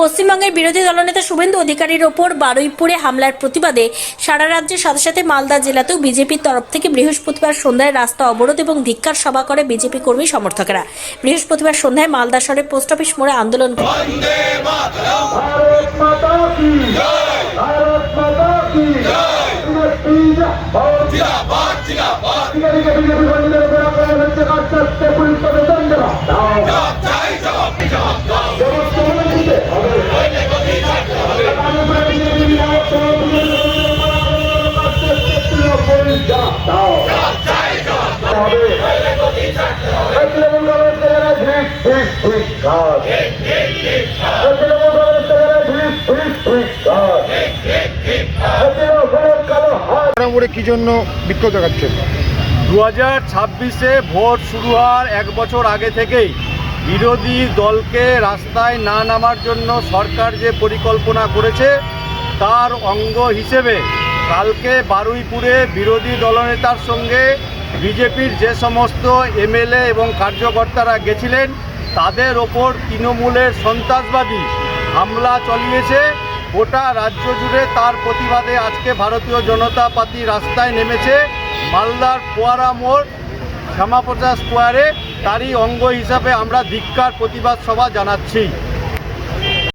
পশ্চিমবঙ্গের বিরোধী দলনেতা শুভেন্দু অধিকারীর ওপর বারুইপুরে হামলার প্রতিবাদে সারা রাজ্যের সাথে সাথে মালদা জেলাতেও বিজেপির তরফ থেকে বৃহস্পতিবার সন্ধ্যায় রাস্তা অবরোধ এবং ধিক্কার সভা করে বিজেপি কর্মী সমর্থকেরা। বৃহস্পতিবার সন্ধ্যায় মালদা শহরে পোস্ট অফিস মোড়ে আন্দোলন করে কি জন্য বিক্ষোভ দেখাচ্ছেন? দু হাজার ছাব্বিশে ভোট শুরু হওয়ার এক বছর আগে থেকেই বিরোধী দলকে রাস্তায় না নামার জন্য সরকার যে পরিকল্পনা করেছে, তার অঙ্গ হিসেবে কালকে বারুইপুরে বিরোধী দলনেতার সঙ্গে বিজেপির যে সমস্ত এমএলএ এবং কার্যকর্তারা গেছিলেন, তাদের ওপর তৃণমূলের সন্ত্রাসবাদী হামলা চালিয়েছে। গোটা রাজ্য জুড়ে তার প্রতিবাদে আজকে ভারতীয় জনতা পার্টি রাস্তায় নেমেছে মালদার পোয়ারা মোড়, শ্যামাপ্রসাদ স্কোয়ারে। তারই অঙ্গ হিসাবে আমরা ধিক্কার প্রতিবাদ সভা জানাচ্ছি।